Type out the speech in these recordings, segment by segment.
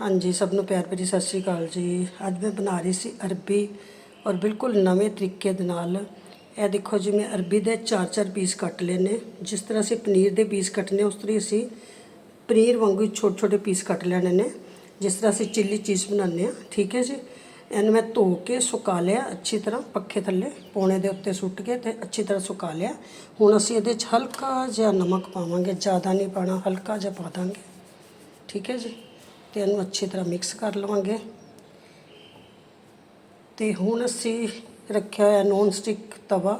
ਹਾਂਜੀ, ਸਭ ਨੂੰ ਪਿਆਰ ਭਰੀ ਸਤਿ ਸ਼੍ਰੀ ਅਕਾਲ ਜੀ। ਅੱਜ ਮੈਂ ਬਣਾ ਰਹੀ ਸੀ ਅਰਬੀ ਔਰ ਬਿਲਕੁਲ ਨਵੇਂ ਤਰੀਕੇ ਦੇ ਨਾਲ। ਇਹ ਦੇਖੋ ਜੀ, ਮੈਂ ਅਰਬੀ ਦੇ ਚਾਰ ਚਾਰ ਪੀਸ ਕੱਟ ਲਏ ਨੇ। ਜਿਸ ਤਰ੍ਹਾਂ ਅਸੀਂ ਪਨੀਰ ਦੇ ਪੀਸ ਕੱਟਨੇ ਉਸ ਤਰ੍ਹਾਂ ਹੀ ਅਸੀਂ ਪਨੀਰ ਵਾਂਗੂ ਛੋਟੇ ਛੋਟੇ ਪੀਸ ਕੱਟ ਲੈਣੇ ਨੇ। ਜਿਸ ਤਰ੍ਹਾਂ ਅਸੀਂ ਚਿੱਲੀ ਚੀਜ਼ ਬਣਾਉਂਦੇ ਆ ਠੀਕ ਹੈ ਜੀ? ਇਹਨੂੰ ਮੈਂ ਧੋ ਕੇ ਸੁਕਾ ਲਿਆ ਅੱਛੀ ਤਰ੍ਹਾਂ ਪੱਖੇ ਥੱਲੇ, ਪੌਣੇ ਦੇ ਉੱਤੇ ਸੁੱਟ ਕੇ ਤੇ ਅੱਛੀ ਤਰ੍ਹਾਂ ਸੁਕਾ ਲਿਆ। ਹੁਣ ਅਸੀਂ ਇਹਦੇ 'ਚ ਹਲਕਾ ਜਿਹਾ ਨਮਕ ਪਾਵਾਂਗੇ, ਜ਼ਿਆਦਾ ਨਹੀਂ ਪਾਣਾ, ਹਲਕਾ ਜਿਹਾ ਪਾ ਦਾਂਗੇ। ਠੀਕ ਹੈ ਜੀ? ਤੇ ਇਹਨੂੰ ਅੱਛੀ ਤਰ੍ਹਾਂ ਮਿਕਸ ਕਰ ਲਵਾਂਗੇ। ਤੇ ਹੁਣ ਅਸੀਂ ਰੱਖਿਆ ਹੋਇਆ ਨੌਨ ਸਟਿਕ ਤਵਾ।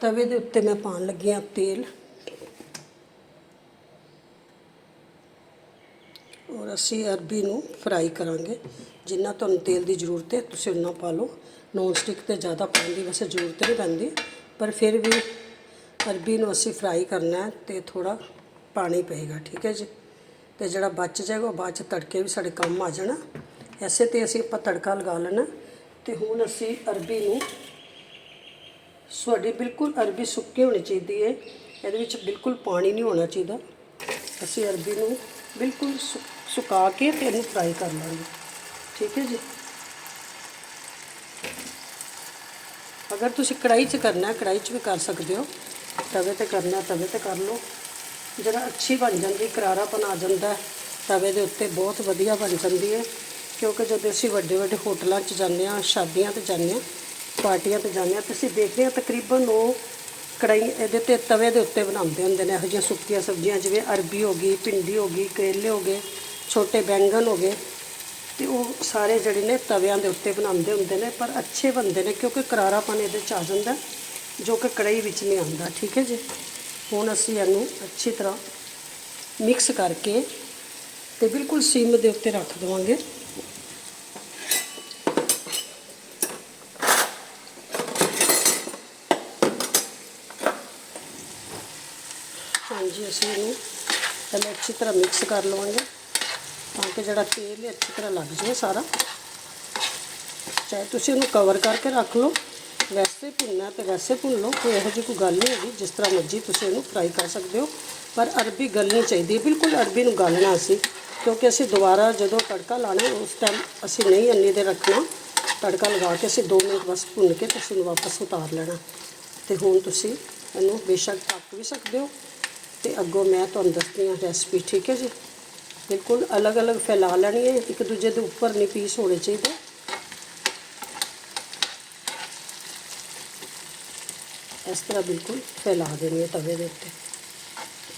ਤਵੇ ਦੇ ਉੱਤੇ ਮੈਂ ਪਾਣ ਲੱਗੀ ਹਾਂ ਤੇਲ। ਔਰ ਅਸੀਂ ਅਰਬੀ ਨੂੰ ਫਰਾਈ ਕਰਾਂਗੇ। ਜਿੰਨਾ ਤੁਹਾਨੂੰ ਤੇਲ ਦੀ ਜ਼ਰੂਰਤ ਹੈ, ਤੁਸੀਂ ਉਨਾ ਪਾ ਲਓ। ਨੌਨ ਸਟਿਕ ਤੇ ਜ਼ਿਆਦਾ ਪਾਉਣ ਦੀ ਵੈਸੇ ਜ਼ਰੂਰਤ ਨਹੀਂ ਪੈਂਦੀ। ਪਰ ਫਿਰ ਵੀ ਅਰਬੀ ਨੂੰ ਅਸੀਂ ਫਰਾਈ ਕਰਨਾ ਹੈ ਤੇ ਥੋੜਾ ਪਾਣੀ ਪਏਗਾ, ਠੀਕ ਹੈ ਜੀ? ਤੇ ਜਿਹੜਾ ਬਚ ਜਾਏਗਾ ਉਹ ਬਾਅਦ ਚ ਤੜਕੇ ਵੀ ਸਾਡੇ ਕੰਮ ਆ ਜਾਣਾ। ਐਸੇ ਤੇ ਅਸੀਂ ਆਪਾਂ ਤੜਕਾ ਲਗਾ ਲੈਣਾ। ਤੇ ਹੁਣ ਅਸੀਂ ਅਰਬੀ ਨੂੰ, ਤੁਹਾਡੀ ਬਿਲਕੁਲ ਅਰਬੀ ਸੁੱਕੀ ਹੋਣੀ ਚਾਹੀਦੀ ਹੈ ਇਹਦੇ ਵਿੱਚ ਬਿਲਕੁਲ ਪਾਣੀ ਨਹੀਂ ਹੋਣਾ ਚਾਹੀਦਾ। ਅਸੀਂ ਅਰਬੀ ਨੂੰ ਬਿਲਕੁਲ ਸੁ- ਸੁਕਾ ਕੇ ਤੇ ਇਹਨੂੰ ਫਰਾਈ ਕਰ ਲਾਂਗੇ। ਠੀਕ ਹੈ ਜੀ? ਅਗਰ ਤੁਸੀਂ ਕੜਾਈ 'ਚ ਕਰਨਾ ਹੈ ਕੜਾਈ 'ਚ ਵੀ ਕਰ ਸਕਦੇ ਹੋ। ਤਵੇ ਤੇ ਕਰਨਾ ਤਵੇ ਤੇ ਕਰ ਲਓ। ਜਿਹੜਾ ਅੱਛੀ ਬਣ ਜਾਂਦੀ, ਕਰਾਰਾਪਨ ਆ ਜਾਂਦਾ ਤਵੇ ਦੇ ਉੱਤੇ ਬਹੁਤ ਵਧੀਆ ਬਣ ਜਾਂਦੀ ਹੈ। ਕਿਉਂਕਿ ਜਦੋਂ ਅਸੀਂ ਵੱਡੇ ਵੱਡੇ ਹੋਟਲਾਂ 'ਚ ਜਾਂਦੇ ਹਾਂ, ਸ਼ਾਦੀਆਂ ਤੇ ਜਾਂਦੇ ਹਾਂ, ਪਾਰਟੀਆਂ ਤੇ ਜਾਂਦੇ ਹਾਂ, ਤੇ ਅਸੀਂ ਦੇਖਦੇ ਹਾਂ ਤਕਰੀਬਨ ਉਹ ਕੜਾਈ ਇਹਦੇ ਤੇ ਤਵੇ ਦੇ ਉੱਤੇ ਬਣਾਉਂਦੇ ਹੁੰਦੇ ਨੇ। ਇਹੋ ਜਿਹੀਆਂ ਸੁੱਕੀਆਂ ਸਬਜ਼ੀਆਂ ਜਿਵੇਂ ਅਰਬੀ ਹੋ ਗਈ, ਭਿੰਡੀ ਹੋ ਗਈ, ਕਰੇਲੇ ਹੋ ਗਏ, ਛੋਟੇ ਬੈਂਗਣ ਹੋ ਗਏ, ਤੇ ਉਹ ਸਾਰੇ ਜਿਹੜੇ ਨੇ ਤਵਿਆਂ ਦੇ ਉੱਤੇ ਬਣਾਉਂਦੇ ਹੁੰਦੇ ਨੇ, ਪਰ ਅੱਛੇ ਬਣਦੇ ਨੇ ਕਿਉਂਕਿ ਕਰਾਰਾਪਨ ਇਹਦੇ ਚ ਆ ਜਾਂਦਾ, ਜੋ ਕਿ ਕੜਾਈ ਵਿੱਚ ਨਹੀਂ ਆਉਂਦਾ। ਠੀਕ ਹੈ ਜੀ? ਹੁਣ ਅਸੀਂ ਇਹਨੂੰ ਅੱਛੀ ਤਰ੍ਹਾਂ ਮਿਕਸ ਕਰਕੇ ਤੇ ਬਿਲਕੁਲ ਸਿਮ ਦੇ ਉੱਤੇ ਰੱਖ ਦੇਵਾਂਗੇ। ਹਾਂਜੀ, ਅਸੀਂ ਇਹਨੂੰ ਪਹਿਲੇ ਅੱਛੀ ਤਰ੍ਹਾਂ ਮਿਕਸ ਕਰ ਲਵਾਂਗੇ ਤਾਂ ਕਿ ਜਿਹੜਾ ਤੇਲ ਹੈ ਅੱਛੀ ਤਰ੍ਹਾਂ ਲੱਗ ਜਾਵੇ ਸਾਰਾ। ਚਾਹੇ ਤੁਸੀਂ ਇਹਨੂੰ ਕਵਰ ਕਰਕੇ ਰੱਖ ਲਓ। ਵੈਸੇ ਭੁੰਨਣਾ ਤੇ ਵੈਸੇ ਭੁੰਨ ਲਓ, ਕੋਈ ਇਹੋ ਜਿਹੀ ਕੋਈ ਗੱਲ ਨਹੀਂ ਹੈਗੀ, ਜਿਸ ਤਰ੍ਹਾਂ ਮਰਜ਼ੀ ਤੁਸੀਂ ਇਹਨੂੰ ਫਰਾਈ ਕਰ ਸਕਦੇ ਹੋ। ਪਰ ਅਰਬੀ ਗਲਣੀ ਚਾਹੀਦੀ ਹੈ ਬਿਲਕੁਲ ਅਰਬੀ ਨੂੰ ਗਾਲਣਾ ਅਸੀਂ, ਕਿਉਂਕਿ ਅਸੀਂ ਦੁਬਾਰਾ ਜਦੋਂ ਤੜਕਾ ਲਾਣਾ ਉਸ ਟਾਈਮ ਅਸੀਂ ਨਹੀਂ ਅੰਨੀ ਦੇ ਰੱਖਣਾ, ਤੜਕਾ ਲਗਾ ਕੇ ਅਸੀਂ 2 ਮਿੰਟ ਬਸ ਭੁੰਨ ਕੇ ਤੁਸੀਂ ਇਹਨੂੰ ਵਾਪਸ ਉਤਾਰ ਲੈਣਾ। ਤੇ ਹੁਣ ਤੁਸੀਂ ਇਹਨੂੰ ਬੇਸ਼ੱਕ ਢੱਕ ਵੀ ਸਕਦੇ ਹੋ, ਤੇ ਅੱਗੋਂ ਮੈਂ ਤੁਹਾਨੂੰ ਦੱਸਦੀ ਹਾਂ ਰੈਸਪੀ ਠੀਕ ਹੈ ਜੀ? ਬਿਲਕੁਲ ਅਲੱਗ-ਅਲੱਗ ਫੈਲਾ ਲੈਣੀ ਹੈ, ਇੱਕ ਦੂਜੇ ਦੇ ਉੱਪਰ ਨਹੀਂ ਪੀਸ ਹੋਣੇ ਚਾਹੀਦੇ। ਇਸ ਤਰ੍ਹਾਂ ਬਿਲਕੁਲ ਫੈਲਾ ਦੇਣੀ ਹੈ ਤਵੇ ਦੇ ਉੱਤੇ।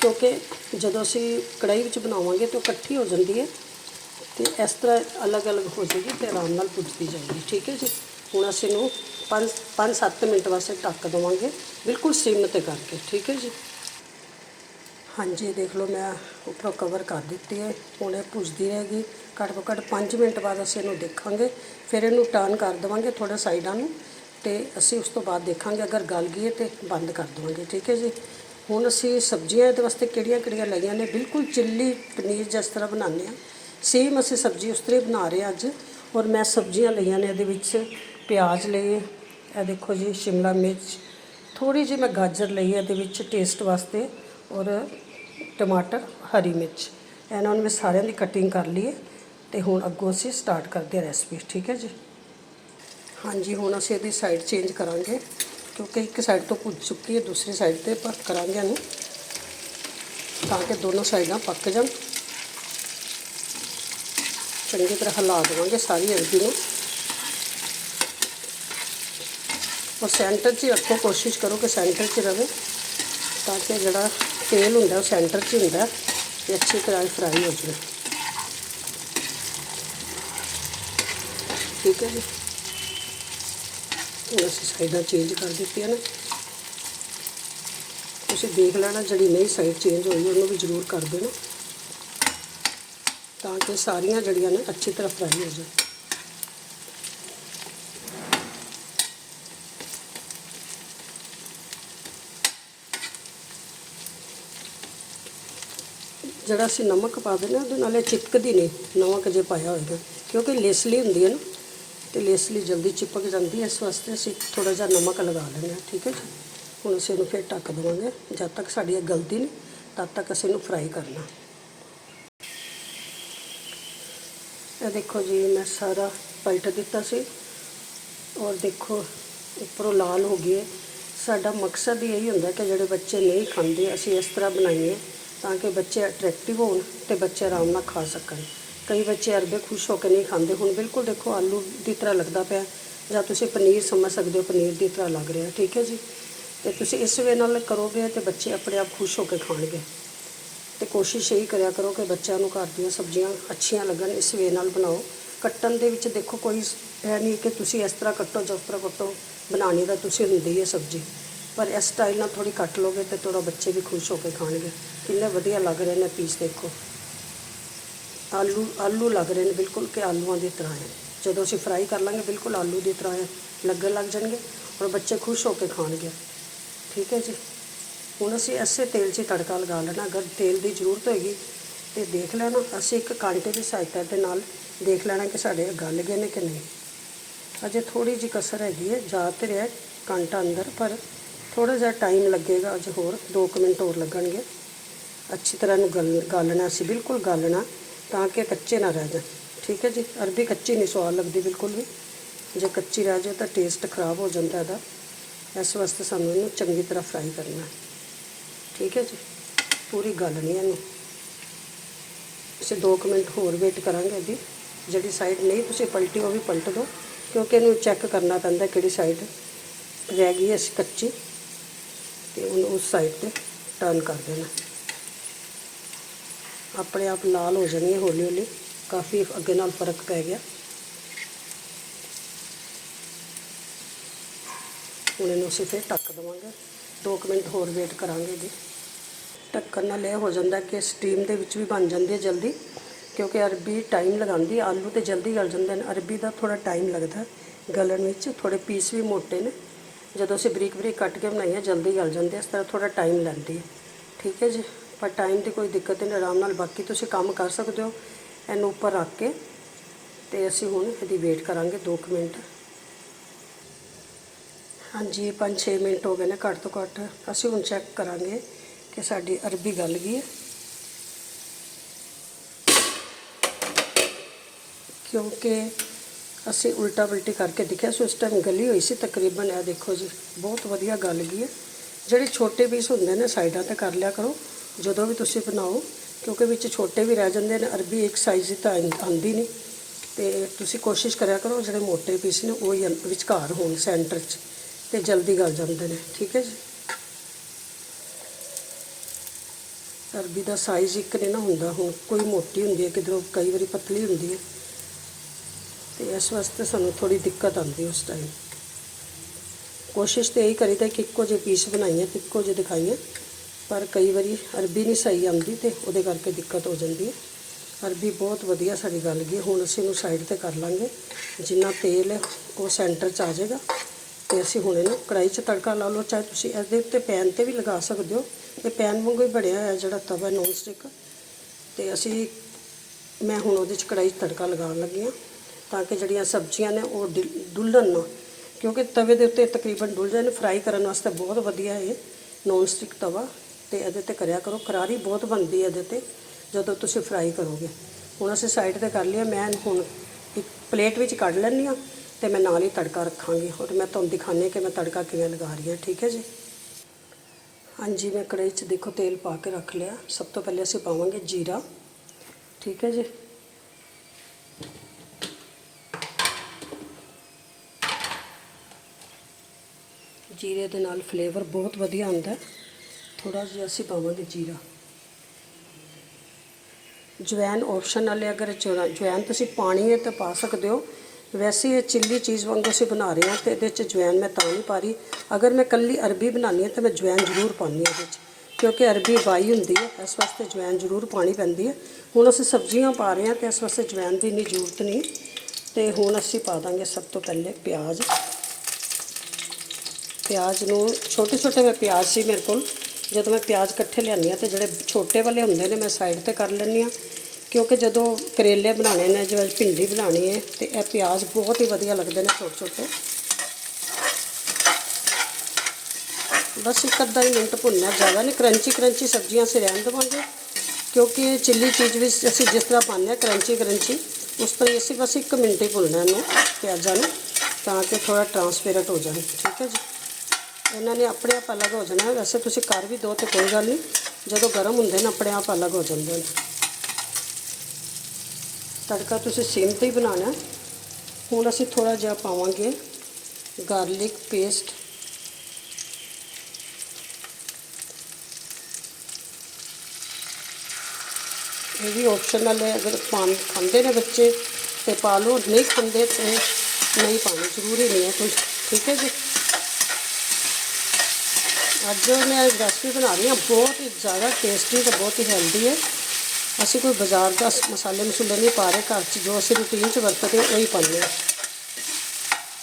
ਕਿਉਂਕਿ ਜਦੋਂ ਅਸੀਂ ਕੜਾਈ ਵਿੱਚ ਬਣਾਵਾਂਗੇ ਤਾਂ ਉਹ ਇਕੱਠੀ ਹੋ ਜਾਂਦੀ ਹੈ ਤੇ ਇਸ ਤਰ੍ਹਾਂ ਅਲੱਗ-ਅਲੱਗ ਹੋ ਜਾਏਗੀ ਤੇ ਆਰਾਮ ਨਾਲ ਪੁੱਜਦੀ ਜਾਏਗੀ। ਠੀਕ ਹੈ ਜੀ? ਹੁਣ ਅਸੀਂ ਇਹਨੂੰ 5 5-7 ਮਿੰਟ ਵਾਸਤੇ ਢੱਕ ਦੇਵਾਂਗੇ, ਬਿਲਕੁਲ ਸਿਮ ਤੇ ਕਰਕੇ। ਠੀਕ ਹੈ ਜੀ? ਹਾਂਜੀ, ਦੇਖ ਲਓ ਮੈਂ ਉੱਪਰੋਂ ਕਵਰ ਕਰ ਦਿੱਤੀ ਹੈ। ਹੁਣ ਇਹ ਪੁੱਜਦੀ ਰਹੇਗੀ। ਘੱਟ ਤੋਂ ਘੱਟ 5 ਮਿੰਟ ਬਾਅਦ ਅਸੀਂ ਇਹਨੂੰ ਦੇਖਾਂਗੇ। ਫਿਰ ਇਹਨੂੰ ਟਰਨ ਕਰ ਦੇਵਾਂਗੇ ਥੋੜਾ ਸਾਈਡਾਂ ਨੂੰ। ਤੇ ਅਸੀਂ ਉਸ ਤੋਂ ਬਾਅਦ ਦੇਖਾਂਗੇ, ਅਗਰ ਗਲ ਗਈ ਹੈ ਤੇ ਬੰਦ ਕਰ ਦੇਵਾਂਗੇ, ਠੀਕ ਹੈ ਜੀ? ਹੁਣ ਅਸੀਂ ਸਬਜ਼ੀਆਂ ਇਹਦੇ ਵਾਸਤੇ ਕਿਹੜੀਆਂ ਕਿਹੜੀਆਂ ਲਈਆਂ ਨੇ? ਬਿਲਕੁਲ ਚਿੱਲੀ ਪਨੀਰ ਜਿਸ ਤਰ੍ਹਾਂ ਬਣਾਉਂਦੇ ਆ ਸੇਮ ਅਸੀਂ ਸਬਜ਼ੀ ਉਸ ਤਰ੍ਹਾਂ ਹੀ ਬਣਾ ਰਹੇ ਹਾਂ ਅੱਜ। ਔਰ ਮੈਂ ਸਬਜ਼ੀਆਂ ਲਈਆਂ ਨੇ ਇਹਦੇ ਵਿੱਚ। ਪਿਆਜ਼ ਲਏ, ਇਹ ਦੇਖੋ ਜੀ, ਸ਼ਿਮਲਾ ਮਿਰਚ। ਥੋੜੀ ਜਿਹੀ ਮੈਂ ਗਾਜਰ ਲਈ ਹੈ ਇਹਦੇ ਵਿੱਚ ਟੇਸਟ ਵਾਸਤੇ। ਔਰ ਟਮਾਟਰ, ਹਰੀ ਮਿਰਚ। ਇਹਨਾਂ ਨੂੰ ਮੈਂ ਸਾਰਿਆਂ ਦੀ ਕਟਿੰਗ ਕਰ ਲਈ ਹੈ। ਤੇ ਹੁਣ ਅੱਗੋਂ ਅਸੀਂ ਸਟਾਰਟ ਕਰਦੇ ਹਾਂ ਰੈਸਪੀ ਠੀਕ ਹੈ ਜੀ? ਹਾਂਜੀ, ਹੁਣ ਅਸੀਂ ਇਹਦੀ ਸਾਈਡ ਚੇਂਜ ਕਰਾਂਗੇ, ਕਿਉਂਕਿ ਇੱਕ ਸਾਈਡ ਤੋਂ ਪੁੱਜ ਚੁੱਕੀ ਹੈ, ਦੂਸਰੀ ਸਾਈਡ ਤੇ ਪਰ ਕਰਾਂਗੇ ਇਹਨੂੰ ਤਾਂ ਕਿ ਦੋਨੋਂ ਸਾਈਡਾਂ ਪੱਕ ਜਾਣ। ਚੰਗੀ ਤਰ੍ਹਾਂ ਹਿਲਾ ਦੇਵਾਂਗੇ ਸਾਰੀ ਅਰਬੀ ਨੂੰ। ਔਰ ਸੈਂਟਰ 'ਚ ਹੀ ਰੱਖੋ, ਕੋਸ਼ਿਸ਼ ਕਰੋ ਕਿ ਸੈਂਟਰ 'ਚ ਰਵੇ, ਤਾਂ ਕਿ ਜਿਹੜਾ ਤੇਲ ਹੁੰਦਾ, ਉਹ ਸੈਂਟਰ 'ਚ ਹੁੰਦਾ ਤੇ ਅੱਛੀ ਤਰ੍ਹਾਂ ਫਰਾਈ ਹੋ ਜਾਵੇ। ਠੀਕ ਹੈ ਜੀ? ਹੁਣ ਅਸੀਂ ਸਾਈਡਾਂ ਚੇਂਜ ਕਰ ਦਿੱਤੀਆਂ ਨੇ। ਤੁਸੀਂ ਦੇਖ ਲੈਣਾ ਜਿਹੜੀ ਨਹੀਂ ਸਾਈਡ ਚੇਂਜ ਹੋਈ, ਉਹਨੂੰ ਵੀ ਜ਼ਰੂਰ ਕਰ ਦੇਣਾ। ਤਾਂ ਕਿ ਸਾਰੀਆਂ ਜਿਹੜੀਆਂ ਨੇ ਅੱਛੀ ਤਰ੍ਹਾਂ ਫਰਾਈ ਹੋ ਜਾਣ। ਜਿਹੜਾ ਅਸੀਂ ਨਮਕ ਪਾ ਦਿੰਦੇ ਹਾਂ, ਉਹਦੇ ਨਾਲੇ ਚਿਪਕਦੀ ਨਹੀਂ, ਨਮਕ ਜੇ ਪਾਇਆ ਹੋਏਗਾ। ਕਿਉਂਕਿ ਲੇਸਲੀ ਹੁੰਦੀ ਹੈ ਨਾ। ਤੇ ਲੇਸਲੀ ਜਲਦੀ ਚਿਪਕ ਜਾਂਦੀ ਹੈ। ਇਸ ਵਾਸਤੇ ਅਸੀਂ ਥੋੜਾ ਜਿਹਾ ਨਮਕ ਲਗਾ ਲੈਂਦੇ ਹਾਂ, ਠੀਕ ਹੈ ਜੀ? ਹੁਣ ਅਸੀਂ ਇਹਨੂੰ ਫਿਰ ਢੱਕ ਦੇਵਾਂਗੇ। ਜਦ ਤੱਕ ਸਾਡੀ ਇਹ ਗਲਤੀ ਨਹੀਂ, ਤਦ ਤੱਕ ਅਸੀਂ ਇਹਨੂੰ ਫਰਾਈ ਕਰਨਾ। ਇਹ ਦੇਖੋ ਜੀ, ਮੈਂ ਸਾਰਾ ਪਲਟ ਦਿੱਤਾ ਸੀ। ਔਰ ਦੇਖੋ, ਉੱਪਰੋਂ ਲਾਲ ਹੋ ਗਈ ਹੈ। ਸਾਡਾ ਮਕਸਦ ਹੀ ਇਹੀ ਹੁੰਦਾ ਕਿ ਜਿਹੜੇ ਬੱਚੇ ਨਹੀਂ ਖਾਂਦੇ, ਅਸੀਂ ਇਸ ਤਰ੍ਹਾਂ ਬਣਾਈਏ ਤਾਂ ਕਿ ਬੱਚੇ ਅਟਰੈਕਟਿਵ ਹੋਣ ਤੇ ਬੱਚੇ ਆਰਾਮ ਨਾਲ ਖਾ ਸਕਣ। ਕਈ ਬੱਚੇ ਅਰਬੇ ਖੁਸ਼ ਹੋ ਕੇ ਨਹੀਂ ਖਾਂਦੇ। ਹੁਣ ਬਿਲਕੁਲ ਦੇਖੋ ਆਲੂ ਦੀ ਤਰ੍ਹਾਂ ਲੱਗਦਾ ਪਿਆ। ਜਾਂ ਤੁਸੀਂ ਪਨੀਰ ਸਮਝ ਸਕਦੇ ਹੋ, ਪਨੀਰ ਦੀ ਤਰ੍ਹਾਂ ਲੱਗ ਰਿਹਾ। ਠੀਕ ਹੈ ਜੀ? ਤੇ ਤੁਸੀਂ ਇਸ ਵੇ ਨਾਲ ਕਰੋਗੇ ਤੇ ਬੱਚੇ ਆਪਣੇ ਆਪ ਖੁਸ਼ ਹੋ ਕੇ ਖਾਣਗੇ। ਤੇ ਕੋਸ਼ਿਸ਼ ਇਹੀ ਕਰਿਆ ਕਰੋ ਕਿ ਬੱਚਿਆਂ ਨੂੰ ਘਰ ਦੀਆਂ ਸਬਜ਼ੀਆਂ ਅੱਛੀਆਂ ਲੱਗਣ, ਇਸ ਵੇ ਨਾਲ ਬਣਾਓ। ਕੱਟਣ ਦੇ ਵਿੱਚ ਦੇਖੋ ਕੋਈ ਇਹ ਨਹੀਂ ਕਿ ਤੁਸੀਂ ਇਸ ਤਰ੍ਹਾਂ ਕੱਟੋ, ਜਿਸ ਤਰ੍ਹਾਂ ਕੱਟੋ, ਬਣਾਉਣੀ ਤਾਂ ਤੁਸੀਂ ਹੁੰਦੀ ਹੈ ਸਬਜ਼ੀ। ਪਰ ਇਸ ਸਟਾਈਲ ਨਾਲ ਥੋੜੀ ਕੱਟ ਲੋਗੇ ਤੇ ਥੋੜਾ ਬੱਚੇ ਵੀ ਖੁਸ਼ ਹੋ ਕੇ ਖਾਣਗੇ। ਕਿੰਨੇ ਵਧੀਆ ਲੱਗ ਰਹੇ ਨੇ ਪੀਸ ਦੇਖੋ। ਆਲੂ ਆਲੂ ਲੱਗ ਰਹੇ ਨੇ ਬਿਲਕੁਲ ਕਿ ਆਲੂਆਂ ਦੀ ਤਰ੍ਹਾਂ ਹੈ। ਜਦੋਂ ਅਸੀਂ ਫਰਾਈ ਕਰ ਲਾਂਗੇ, ਬਿਲਕੁਲ ਆਲੂ ਦੀ ਤਰ੍ਹਾਂ ਲੱਗਣ ਲੱਗ ਜਾਣਗੇ ਔਰ ਬੱਚੇ ਖੁਸ਼ ਹੋ ਕੇ ਖਾਣਗੇ। ਠੀਕ ਹੈ ਜੀ? ਹੁਣ ਅਸੀਂ ਐਸੇ ਤੇਲ 'ਚ ਹੀ ਤੜਕਾ ਲਗਾ ਲੈਣਾ। ਅਗਰ ਤੇਲ ਦੀ ਜ਼ਰੂਰਤ ਹੋਏਗੀ ਤੇ ਦੇਖ ਲੈਣਾ। ਅਸੀਂ ਇੱਕ ਕਾਂਟੇ ਦੀ ਸਹਾਇਤਾ ਦੇ ਨਾਲ ਦੇਖ ਲੈਣਾ ਕਿ ਸਾਡੇ ਗਲ ਗਏ ਨੇ ਕਿ ਨਹੀਂ। ਅਜੇ ਥੋੜੀ ਜਿਹੀ ਕਸਰ ਹੈਗੀ ਹੈ, ਜਾ ਤੇ ਰਿਹਾ ਕਾਂਟਾ ਅੰਦਰ, ਪਰ ਥੋੜਾ ਜਿਹਾ ਟਾਈਮ ਲੱਗੇਗਾ। ਅਜੇ ਹੋਰ 2 ਮਿੰਟ ਹੋਰ ਲੱਗਣਗੇ। ਅੱਛੀ ਤਰ੍ਹਾਂ ਨੂੰ ਗਲ, ਗਾਲਣਾ, ਅਸੀਂ ਬਿਲਕੁਲ ਗਾਲਣਾ ਤਾਂ ਕਿ ਕੱਚੇ ਨਾ ਰਹਿ ਜਾਣ। ਠੀਕ ਹੈ ਜੀ? ਅਰਬੀ ਕੱਚੀ ਨਹੀਂ, ਸਵਾਦ ਲੱਗਦੀ ਬਿਲਕੁਲ ਵੀ। ਜੇ ਕੱਚੀ ਰਹਿ ਜਾਏ ਤਾਂ ਟੇਸਟ ਖਰਾਬ ਹੋ ਜਾਂਦਾ ਇਹਦਾ। ਇਸ ਵਾਸਤੇ ਸਾਨੂੰ ਇਹਨੂੰ ਚੰਗੀ ਤਰ੍ਹਾਂ ਫਰਾਈ ਕਰਨਾ ਠੀਕ ਹੈ ਜੀ? ਪੂਰੀ ਗਲਣੀ ਇਹਨੂੰ। ਅਸੀਂ 2 ਮਿੰਟ ਹੋਰ ਵੇਟ ਕਰਾਂਗੇ ਇਹਦੀ ਜਿਹੜੀ ਸਾਈਡ ਨਹੀਂ, ਤੁਸੀਂ ਪਲਟੀ ਉਹ ਵੀ ਪਲਟ ਦਿਓ। ਕਿਉਂਕਿ ਇਹਨੂੰ ਚੈੱਕ ਕਰਨਾ ਪੈਂਦਾ ਕਿਹੜੀ ਸਾਈਡ ਰਹਿ ਗਈ ਹੈ ਕੱਚੀ। ਤੇ ਉਹਨੂੰ ਉਸ ਸਾਈਡ ਤੇ ਟਰਨ ਕਰ ਦੇਣਾ। ਆਪਣੇ ਆਪ ਲਾਲ ਹੋ ਜਾਣੀ ਹੈ ਹੌਲੀ ਹੌਲੀ। ਕਾਫੀ ਅੱਗੇ ਨਾਲ ਫ਼ਰਕ ਪੈ ਗਿਆ। ਹੁਣ ਇਹਨੂੰ ਅਸੀਂ ਫਿਰ ਢੱਕ ਦੇਵਾਂਗੇ। 2 ਮਿੰਟ ਹੋਰ ਵੇਟ ਕਰਾਂਗੇ ਇਹਦੀ ਢੱਕਣ ਨਾਲ ਇਹ ਹੋ ਜਾਂਦਾ ਕਿ ਸਟੀਮ ਦੇ ਵਿੱਚ ਵੀ ਬਣ ਜਾਂਦੀ ਹੈ ਜਲਦੀ, ਕਿਉਂਕਿ ਅਰਬੀ ਟਾਈਮ ਲਗਾਉਂਦੀ ਆਲੂ ਤੇ ਜਲਦੀ ਗਲ ਜਾਂਦੇ ਨੇ। ਅਰਬੀ ਦਾ ਥੋੜਾ ਟਾਈਮ ਲੱਗਦਾ ਗਲਣ ਵਿੱਚ। ਥੋੜੇ ਪੀਸ ਵੀ ਮੋਟੇ ਨੇ। ਜਦੋਂ ਅਸੀਂ ਬਰੀਕ ਬਰੀਕ ਕੱਟ ਕੇ ਬਣਾਈਏ, ਜਲਦੀ ਗਲ ਜਾਂਦੇ ਇਸ ਤਰ੍ਹਾਂ ਥੋੜਾ ਟਾਈਮ ਲੈਂਦੀ ਹੈ। ਠੀਕ ਹੈ ਜੀ। ਪਰ ਟਾਈਮ ਦੀ ਕੋਈ ਦਿੱਕਤ ਨਹੀਂ, ਆਰਾਮ ਨਾਲ ਬਾਕੀ ਤੁਸੀਂ ਕੰਮ ਕਰ ਸਕਦੇ ਹੋ, ਇਹਨੂੰ ਉੱਪਰ ਰੱਖ ਕੇ ਤੇ ਅਸੀਂ ਹੁਣ ਇਹਦੀ ਵੇਟ ਕਰਾਂਗੇ 2 ਮਿੰਟ। ਹਾਂਜੀ 5-6 ਮਿੰਟ ਹੋ ਗਏ ਨੇ ਘੱਟ ਤੋਂ ਘੱਟ। ਅਸੀਂ ਹੁਣ ਚੈੱਕ ਕਰਾਂਗੇ ਕਿ ਸਾਡੀ ਅਰਬੀ ਗਲ ਗਈ ਹੈ। ਕਿਉਂਕਿ ਅਸੀਂ ਉਲਟਾ ਉਲਟੀ ਕਰਕੇ ਦੇਖਿਆ, ਸੀ ਉਸ ਟਾਈਮ ਗਲੀ ਹੋਈ ਸੀ ਤਕਰੀਬਨ, ਇਹ ਦੇਖੋ ਜੀ, ਬਹੁਤ ਵਧੀਆ ਗੱਲ ਗਈ ਹੈ। ਜਿਹੜੇ ਛੋਟੇ ਪੀਸ ਹੁੰਦੇ ਨੇ, ਸਾਈਡਾਂ ਤੇ ਕਰ ਲਿਆ ਕਰੋ। ਜਦੋਂ ਵੀ ਤੁਸੀਂ ਬਣਾਓ, ਕਿਉਂਕਿ ਵਿੱਚ ਛੋਟੇ ਵੀ ਰਹਿ ਜਾਂਦੇ ਨੇ, ਅਰਬੀ ਇੱਕ ਸਾਈਜ਼ ਤਾਂ ਆਂਦੀ ਨਹੀਂ। ਤੇ ਤੁਸੀਂ ਕੋਸ਼ਿਸ਼ ਕਰਿਆ ਕਰੋ, ਜਿਹੜੇ ਮੋਟੇ ਪੀਸ ਨੇ, ਉਹ ਹੀ ਵਿਚਕਾਰ ਹੋਣ ਸੈਂਟਰ 'ਚ। ਤੇ ਜਲਦੀ ਗਲ ਜਾਂਦੇ ਨੇ, ਠੀਕ ਹੈ ਜੀ? ਅਰਬੀ ਦਾ ਸਾਈਜ਼ ਇੱਕ ਨਹੀਂ ਨਾ ਹੁੰਦਾ ਹੁਣ, ਕੋਈ ਮੋਟੀ ਹੁੰਦੀ ਹੈ, ਕਿਧਰੋਂ ਕਈ ਵਾਰੀ ਪਤਲੀ ਹੁੰਦੀ ਹੈ। ਤੇ ਇਸ ਵਾਸਤੇ ਸਾਨੂੰ ਥੋੜੀ ਦਿੱਕਤ ਆਉਂਦੀ ਉਸ ਟਾਈਮ ਕੋਸ਼ਿਸ਼ ਤੇ ਇਹੀ ਕਰੀਦਾ ਕਿ ਇੱਕੋ ਜਿਹੇ ਪੀਸ ਬਣਾਈਏ ਤੇ ਇੱਕੋ ਜਿਹੇ ਦਿਖਾਈਏ ਪਰ ਕਈ ਵਾਰੀ ਅਰਬੀ ਨਹੀਂ ਸਹੀ ਆਉਂਦੀ ਤੇ ਉਹਦੇ ਕਰਕੇ ਦਿੱਕਤ ਹੋ ਜਾਂਦੀ ਹੈ। ਅਰਬੀ ਬਹੁਤ ਵਧੀਆ ਸਾਡੀ ਗੱਲ ਗਈ ਹੁਣ ਅਸੀਂ ਇਹਨੂੰ ਸਾਈਡ ਤੇ ਕਰ ਲਾਂਗੇ। ਜਿੰਨਾ ਤੇਲ ਹੈ, ਉਹ ਸੈਂਟਰ 'ਚ ਆ ਜਾਏਗਾ ਤੇ ਅਸੀਂ ਹੁਣ ਇਹਨੂੰ ਕੜਾਈ 'ਚ ਤੜਕਾ ਲਾ ਲਓ। ਚਾਹੇ ਤੁਸੀਂ ਇਹਦੇ ਉੱਤੇ ਪੈਨ ਤੇ ਵੀ ਲਗਾ ਸਕਦੇ ਹੋ। ਇਹ ਪੈਨ ਵਾਂਗੂ ਹੀ ਬਣਿਆ ਹੋਇਆ ਜਿਹੜਾ ਤਵਾ ਨੌਨ ਸਟਿਕ ਤੇ ਅਸੀਂ, ਮੈਂ ਹੁਣ ਉਹਦੇ 'ਚ ਕੜਾਈ 'ਚ ਤੜਕਾ ਲਗਾਉਣ ਲੱਗੀ ਹਾਂ ਤਾਂ ਕਿ ਜਿਹੜੀਆਂ ਸਬਜ਼ੀਆਂ ਨੇ ਉਹ ਡਿ- ਡੁੱਲਣ ਨਾ। ਕਿਉਂਕਿ ਤਵੇ ਦੇ ਉੱਤੇ ਤਕਰੀਬਨ ਡੁੱਲ ਜਾਣ ਫਰਾਈ ਕਰਨ ਵਾਸਤੇ ਬਹੁਤ ਵਧੀਆ ਹੈ ਨੌਨ ਸਟਿਕ ਤਵਾ। ਤੇ ਇਹਦੇ ਤੇ ਕਰਿਆ ਕਰੋ। ਕਰਾਰੀ ਬਹੁਤ ਬਣਦੀ ਹੈ ਇਹਦੇ ਤੇ, ਜਦੋਂ ਤੁਸੀਂ ਫਰਾਈ ਕਰੋਗੇ। ਹੁਣ ਅਸੀਂ ਸਾਈਡ ਤੇ ਕਰ ਲਿਆ, ਮੈਂ ਹੁਣ ਇੱਕ ਪਲੇਟ ਵਿੱਚ ਕੱਢ ਲੈਂਦੀ ਹਾਂ ਤੇ ਮੈਂ ਨਾਲ ਹੀ ਤੜਕਾ ਰੱਖਾਂਗੀ। ਔਰ ਮੈਂ ਤੁਹਾਨੂੰ ਦਿਖਾਉਂਦੀ ਕਿ ਮੈਂ ਤੜਕਾ ਕਿਵੇਂ ਲਗਾ ਰਹੀ ਹਾਂ, ਠੀਕ ਹੈ ਜੀ? ਹਾਂਜੀ, ਮੈਂ ਕੜਾਈ 'ਚ ਦੇਖੋ ਤੇਲ ਪਾ ਕੇ ਰੱਖ ਲਿਆ। ਸਭ ਤੋਂ ਪਹਿਲੇ ਅਸੀਂ ਪਾਵਾਂਗੇ ਜੀਰਾ, ਠੀਕ ਹੈ ਜੀ? ਜੀਰੇ ਦੇ ਨਾਲ ਫਲੇਵਰ ਬਹੁਤ ਵਧੀਆ ਆਉਂਦਾ ਹੈ। ਥੋੜਾ ਜਿਹਾ ਅਸੀਂ ਪਾਵਾਂਗੇ ਜੀਰਾ। ਜਵੈਨ ਆਪਸ਼ਨਲ ਹੈ ਅਗਰ ਜਵੈਨ ਤੁਸੀਂ ਪਾਣੀ ਹੈ ਤਾਂ ਪਾ ਸਕਦੇ ਹੋ। ਵੈਸੇ ਇਹ ਚਿੱਲੀ ਚੀਜ਼ ਵਾਂਗੂ ਅਸੀਂ ਬਣਾ ਰਹੇ ਹਾਂ ਤੇ ਇਹਦੇ 'ਚ ਜਵੈਨ ਮੈਂ ਤਾਂ ਨਹੀਂ ਪਾ ਰਹੀ। ਅਗਰ ਮੈਂ ਕੱਲੀ ਅਰਬੀ ਬਣਾਉਂਦੀ ਹਾਂ ਤਾਂ ਮੈਂ ਜਵੈਨ ਜ਼ਰੂਰ ਪਾਉਂਦੀ ਹਾਂ ਇਹਦੇ 'ਚ, ਕਿਉਂਕਿ ਅਰਬੀ ਵਾਈ ਹੁੰਦੀ ਹੈ, ਇਸ ਵਾਸਤੇ ਜਵੈਨ ਜ਼ਰੂਰ ਪਾਣੀ ਪੈਂਦੀ ਹੈ। ਹੁਣ ਅਸੀਂ ਸਬਜ਼ੀਆਂ ਪਾ ਰਹੇ ਹਾਂ ਤੇ ਇਸ ਵਾਸਤੇ ਜਵੈਨ ਦੀ ਇੰਨੀ ਜ਼ਰੂਰਤ ਨਹੀਂ। ਤੇ ਹੁਣ ਅਸੀਂ ਪਾ ਦਾਂਗੇ ਸਭ ਤੋਂ ਪਹਿਲੇ ਪਿਆਜ਼। ਪਿਆਜ਼ ਨੂੰ ਛੋਟੇ ਛੋਟੇ ਮੈਂ ਪਿਆਜ਼ ਸੀ ਮੇਰੇ ਕੋਲ। ਜਦੋਂ ਮੈਂ ਪਿਆਜ਼ ਇਕੱਠੇ ਲਿਆਉਂਦੀ ਹਾਂ ਤੇ ਜਿਹੜੇ ਛੋਟੇ ਵਾਲੇ ਹੁੰਦੇ ਨੇ ਮੈਂ ਸਾਈਡ ਤੇ ਕਰ ਲੈਂਦੀ ਹਾਂ, ਕਿਉਂਕਿ ਜਦੋਂ ਕਰੇਲੇ ਬਣਾਉਣੇ ਨੇ ਜਿਵੇਂ ਭਿੰਡੀ ਬਣਾਉਣੀ ਹੈ ਤੇ ਇਹ ਪਿਆਜ਼ ਬਹੁਤ ਹੀ ਵਧੀਆ ਲੱਗਦੇ ਨੇ ਛੋਟੇ ਛੋਟੇ। ਬਸ ਇੱਕ ਅੱਧਾ ਹੀ ਮਿੰਟ ਭੁੰਨਣਾ ਜ਼ਿਆਦਾ ਨਹੀਂ ਕਰੰਚੀ ਕਰੰਚੀ ਸਬਜ਼ੀਆਂ ਅਸੀਂ ਰਹਿਣ ਦੇਵਾਂਗੇ, ਕਿਉਂਕਿ ਚਿੱਲੀ ਚੀਜ਼ ਵਿੱਚ ਅਸੀਂ ਜਿਸ ਤਰ੍ਹਾਂ ਪਾਉਂਦੇ ਹਾਂ ਕਰੰਚੀ ਕਰੰਚੀ ਉਸ ਤਰ੍ਹਾਂ ਹੀ ਅਸੀਂ ਬਸ 1 ਮਿੰਟ ਹੀ ਭੁੰਨਣਾ ਇਹਨੂੰ ਪਿਆਜ਼ਾਂ ਨੂੰ, ਤਾਂ ਕਿ ਥੋੜਾ ਟਰਾਂਸਪੇਰੈਂਟ ਹੋ ਜਾਣ ਠੀਕ ਹੈ ਜੀ। ਇਹਨਾਂ ਨੇ ਆਪਣੇ ਆਪ ਅਲੱਗ ਹੋ ਜਾਣਾ। ਵੈਸੇ ਤੁਸੀਂ ਕਰ ਵੀ ਦੋ ਤੇ ਕੋਈ ਗੱਲ ਨਹੀਂ। ਜਦੋਂ ਗਰਮ ਹੁੰਦੇ ਨੇ, ਆਪਣੇ ਆਪ ਅਲੱਗ ਹੋ ਜਾਂਦੇ ਨੇ। ਤੜਕਾ ਤੁਸੀਂ ਸਿਮ ਤੇ ਹੀ ਬਣਾਉਣਾ। ਹੁਣ ਅਸੀਂ ਥੋੜਾ ਜਿਹਾ ਪਾਵਾਂਗੇ ਗਾਰਲਿਕ ਪੇਸਟ ਇਹ ਵੀ ਆਪਸ਼ਨਲ ਹੈ ਅਗਰ ਪਾਣ ਖਾਂਦੇ ਨੇ ਬੱਚੇ, ਤੇ ਪਾ ਲਓ। ਨਹੀਂ ਖਾਂਦੇ ਤੇ ਨਹੀਂ ਪਾਣੀ ਜ਼ਰੂਰੀ ਨਹੀਂ ਹੈ ਕੁਝ ਠੀਕ ਹੈ ਜੀ? ਅੱਜ ਮੈਂ ਰੈਸਪੀ ਬਣਾ ਰਹੀ ਹਾਂ, ਬਹੁਤ ਹੀ ਜ਼ਿਆਦਾ ਟੇਸਟੀ ਤੇ ਬਹੁਤ ਹੀ ਹੈਲਦੀ ਹੈ। ਅਸੀਂ ਕੋਈ ਬਾਜ਼ਾਰ ਦਾ ਮਸਾਲੇ ਮਸੂਲੇ ਨਹੀਂ ਪਾ ਰਹੇ ਘਰ 'ਚ, ਜੋ ਅਸੀਂ ਰੂਟੀਨ 'ਚ ਵਰਤਦੇ ਹਾਂ, ਉਹੀ ਪਾਉਂਦੇ ਹਾਂ।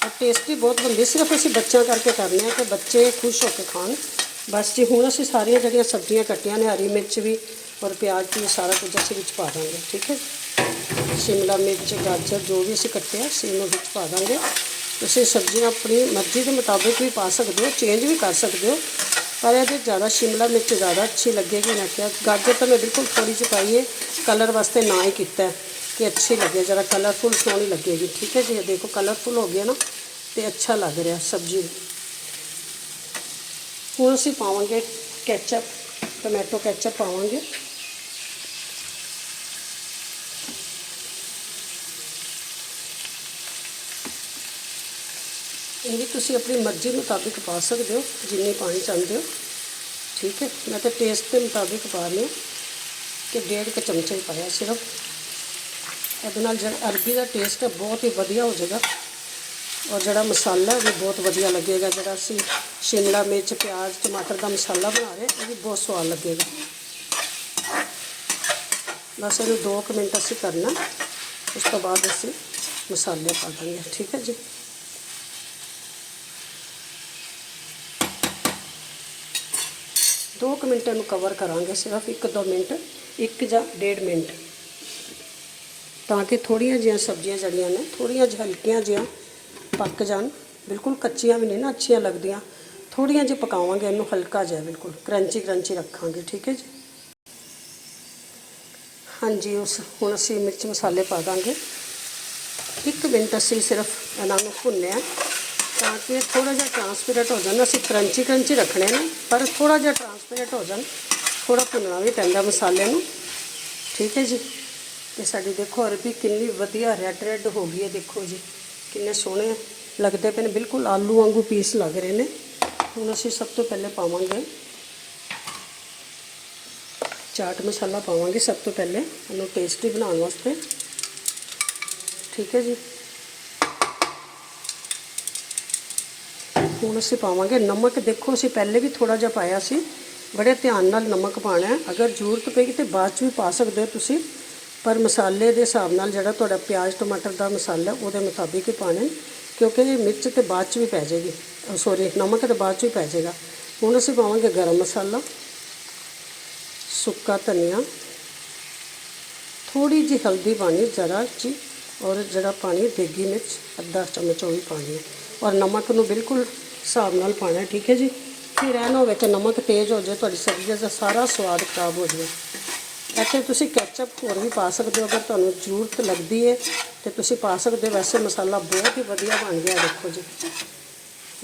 ਔਰ ਟੇਸਟੀ ਬਹੁਤ ਬਣਦੀ ਸਿਰਫ ਅਸੀਂ ਬੱਚਿਆਂ ਕਰਕੇ ਕਰਨੇ ਆ ਕਿ ਬੱਚੇ ਖੁਸ਼ ਹੋ ਕੇ ਖਾਣ। ਬਸ ਜੀ, ਹੁਣ ਅਸੀਂ ਸਾਰੀਆਂ ਜਿਹੜੀਆਂ ਸਬਜ਼ੀਆਂ ਕੱਟੀਆਂ ਨੇ, ਹਰੀ ਮਿਰਚ ਵੀ ਔਰ ਪਿਆਜ਼ ਵੀ, ਸਾਰਾ ਕੁਝ ਅਸੀਂ ਵਿੱਚ ਪਾ ਦਾਂਗੇ, ਠੀਕ ਹੈ? ਸ਼ਿਮਲਾ ਮਿਰਚ, ਗਾਜਰ, ਜੋ ਵੀ ਅਸੀਂ ਕੱਟਿਆ, ਅਸੀਂ ਇਹਨੂੰ ਵਿੱਚ ਪਾ ਦਾਂਗੇ। ਤੁਸੀਂ ਸਬਜ਼ੀਆਂ ਆਪਣੀ ਮਰਜ਼ੀ ਦੇ ਮੁਤਾਬਿਕ ਵੀ ਪਾ ਸਕਦੇ ਹੋ ਚੇਂਜ ਵੀ ਕਰ ਸਕਦੇ ਹੋ। ਪਰ ਇਹਦੇ ਜ਼ਿਆਦਾ ਸ਼ਿਮਲਾ ਮਿਰਚ ਜ਼ਿਆਦਾ ਅੱਛੀ ਲੱਗੇਗੀ ਮੈਂ ਕਿਹਾ, ਗਾਜਰ ਤਾਂ ਮੈਂ ਬਿਲਕੁਲ ਥੋੜੀ ਜਿਹੀ ਪਾਈ ਹੈ ਕਲਰ ਵਾਸਤੇ ਨਾ ਹੀ ਕੀਤਾ, ਕਿ ਅੱਛੀ ਲੱਗੇ ਜਰਾ ਕਲਰਫੁਲ ਸੋਹਣੀ ਲੱਗੇਗੀ। ਠੀਕ ਹੈ ਜੀ, ਇਹ ਦੇਖੋ ਕਲਰਫੁਲ ਹੋ ਗਿਆ ਨਾ, ਤੇ ਅੱਛਾ ਲੱਗ ਰਿਹਾ ਸਬਜ਼ੀ। ਹੁਣ ਅਸੀਂ ਪਾਵਾਂਗੇ ਕੈਚਅਪ ਟੋਮੈਟੋ ਕੈਚਅਪ ਪਾਵਾਂਗੇ। ਇਹ ਵੀ ਤੁਸੀਂ ਆਪਣੀ ਮਰਜ਼ੀ ਮੁਤਾਬਿਕ ਪਾ ਸਕਦੇ ਹੋ, ਜਿੰਨੀ ਪਾਣੀ ਚਾਹੁੰਦੇ ਹੋ। ਠੀਕ ਹੈ? ਮੈਂ ਤਾਂ ਟੇਸਟ ਦੇ ਮੁਤਾਬਿਕ ਪਾ ਰਹੀ ਹਾਂ ਕਿ ਡੇਢ ਕੁ ਚਮਚਾ ਹੀ ਪਾਇਆ ਸਿਰਫ। ਇਹਦੇ ਨਾਲ ਜਿਹੜਾ ਅਰਬੀ ਦਾ ਟੇਸਟ ਹੈ, ਬਹੁਤ ਹੀ ਵਧੀਆ ਹੋ ਜਾਏਗਾ। ਔਰ ਜਿਹੜਾ ਮਸਾਲਾ ਉਹ ਵੀ ਬਹੁਤ ਵਧੀਆ ਲੱਗੇਗਾ। ਜਿਹੜਾ ਅਸੀਂ ਸ਼ਿਮਲਾ ਮਿਰਚ, ਪਿਆਜ਼, ਟਮਾਟਰ ਦਾ ਮਸਾਲਾ ਬਣਾ ਰਹੇ ਇਹ ਵੀ ਬਹੁਤ ਸਵਾਦ ਲੱਗੇਗਾ। ਬਸ ਇਹਨੂੰ 2 ਮਿੰਟ ਅਸੀਂ ਕਰਨਾ। ਉਸ ਤੋਂ ਬਾਅਦ ਅਸੀਂ ਮਸਾਲੇ ਪਾ ਦਾਂਗੇ। ਠੀਕ ਹੈ ਜੀ? ਦੋ ਕੁ ਮਿੰਟ ਨੂੰ ਕਵਰ ਕਰਾਂਗੇ, ਸਿਰਫ 1-2 ਮਿੰਟ, ਇੱਕ ਜਾਂ ਡੇਢ ਮਿੰਟ। ਤਾਂ ਕਿ ਥੋੜੀਆਂ ਜਿਹੀਆਂ ਸਬਜ਼ੀਆਂ ਜਿਹੜੀਆਂ ਨੇ ਥੋੜੀਆਂ ਜਿਹੀਆਂ ਹਲਕੀਆਂ ਜਿਹੀਆਂ ਪੱਕ ਜਾਣ। ਬਿਲਕੁਲ ਕੱਚੀਆਂ ਵੀ ਨਹੀਂ ਨਾ, ਅੱਛੀਆਂ ਲੱਗਦੀਆਂ। ਥੋੜੀਆਂ ਜਿਹੀਆਂ ਪਕਾਵਾਂਗੇ ਇਹਨੂੰ, ਹਲਕਾ ਜਿਹਾ ਬਿਲਕੁਲ। ਕਰੰਚੀ ਕਰੰਚੀ ਰੱਖਾਂਗੇ, ਠੀਕ ਹੈ ਜੀ? ਹਾਂਜੀ, ਉਸ, ਹੁਣ ਅਸੀਂ ਮਿਰਚ ਮਸਾਲੇ ਪਾ ਦਾਂਗੇ। ਇੱਕ ਮਿੰਟ ਅਸੀਂ ਸਿਰਫ ਇਹਨਾਂ ਨੂੰ ਭੁੰਨਿਆ ਤਾਂ ਕਿ ਥੋੜਾ ਜਿਹਾ ਟਰਾਂਸਪੇਰੈਂਟ ਹੋ ਜਾਣ। ਅਸੀਂ ਕਰੰਚੀ ਕਰੰਚੀ ਰੱਖਣੇ ਨੇ, ਪਰ ਥੋੜਾ ਜਿਹਾ ਟਰਾਂਸਪੇਰੈਂਟ ਹੋ ਜਾਣ ਥੋੜਾ ਭੁੰਨਣਾ ਵੀ ਪੈਂਦਾ ਮਸਾਲੇ ਨੂੰ ਠੀਕ ਹੈ ਜੀ ਤੇ ਸਾਡੀ ਦੇਖੋ ਅਰਬੀ ਕਿੰਨੀ ਵਧੀਆ ਰੈੱਡ ਰੈੱਡ ਹੋ ਗਈ ਹੈ ਦੇਖੋ ਜੀ ਕਿੰਨੇ ਸੋਹਣੇ ਲੱਗਦੇ ਪਏ ਨੇ ਬਿਲਕੁਲ ਆਲੂ ਵਾਂਗੂ ਪੀਸ ਲੱਗ ਰਹੇ ਨੇ ਹੁਣ ਅਸੀਂ ਸਭ ਤੋਂ ਪਹਿਲੇ ਪਾਵਾਂਗੇ ਚਾਟ ਮਸਾਲਾ ਪਾਵਾਂਗੇ ਸਭ ਤੋਂ ਪਹਿਲੇ ਇਹਨੂੰ ਟੇਸਟੀ ਬਣਾਉਣ ਵਾਸਤੇ ਠੀਕ ਹੈ ਜੀ ਹੁਣ ਅਸੀਂ ਪਾਵਾਂਗੇ ਨਮਕ ਦੇਖੋ ਅਸੀਂ ਪਹਿਲੇ ਵੀ ਥੋੜਾ ਜਿਹਾ ਪਾਇਆ ਸੀ ਬੜੇ ਧਿਆਨ ਨਾਲ ਨਮਕ ਪਾਣਾ ਹੈ। ਅਗਰ ਜ਼ਰੂਰਤ ਪਏਗੀ ਤੇ ਬਾਅਦ ਚ ਵੀ ਪਾ ਸਕਦੇ ਹੋ ਤੁਸੀਂ। ਪਰ ਮਸਾਲੇ ਦੇ ਹਿਸਾਬ ਨਾਲ ਜਿਹੜਾ ਤੁਹਾਡਾ ਪਿਆਜ਼, ਟਮਾਟਰ ਦਾ ਮਸਾਲਾ ਉਹਦੇ ਮੁਤਾਬਿਕ ਹੀ ਪਾਣੇ ਕਿਉਂਕਿ ਇਹ ਮਿਰਚ ਤੇ ਬਾਅਦ ਚ ਵੀ ਪੈ ਜਾਏਗੀ। ਸੌਰੀ ਨਮਕ ਤੇ ਬਾਅਦ ਚ ਵੀ ਪੈ ਜਾਏਗਾ। ਹੁਣ ਅਸੀਂ ਪਾਵਾਂਗੇ ਗਰਮ ਮਸਾਲਾ, ਸੁੱਕਾ ਧਨੀਆ। ਥੋੜੀ ਜਿਹੀ ਹਲਦੀ ਪਾਣੀ ਜ਼ਰਾ ਜੀ, ਔਰ ਜਿਹੜਾ ਪਾਣੀ, ਦੇਗੀ ਮਿਰਚ, ਅੱਧਾ ਚਮਚ ਉਹ ਵੀ ਪਾਣੀ ਹੈ। ਔਰ ਨਮਕ ਨੂੰ ਬਿਲਕੁਲ ਹਿਸਾਬ ਨਾਲ ਪਾਣਾ ਠੀਕ ਹੈ ਜੀ? ਫਿਰ ਇਹ ਹੋਵੇ ਕਿ ਨਮਕ ਤੇਜ਼ ਹੋ ਜਾਵੇ ਤੁਹਾਡੀ ਸਬਜ਼ੀ ਦਾ ਸਾਰਾ ਸਵਾਦ ਖਰਾਬ ਹੋ ਜਾਵੇ। ਇੱਥੇ ਤੁਸੀਂ ਕੈਚਅਪ ਹੋਰ ਵੀ ਪਾ ਸਕਦੇ ਹੋ, ਅਗਰ ਤੁਹਾਨੂੰ ਜ਼ਰੂਰਤ ਲੱਗਦੀ ਹੈ ਤੇ ਤੁਸੀਂ ਪਾ ਸਕਦੇ ਹੋ। ਵੈਸੇ ਮਸਾਲਾ ਬਹੁਤ ਹੀ ਵਧੀਆ ਬਣ ਗਿਆ, ਦੇਖੋ ਜੀ।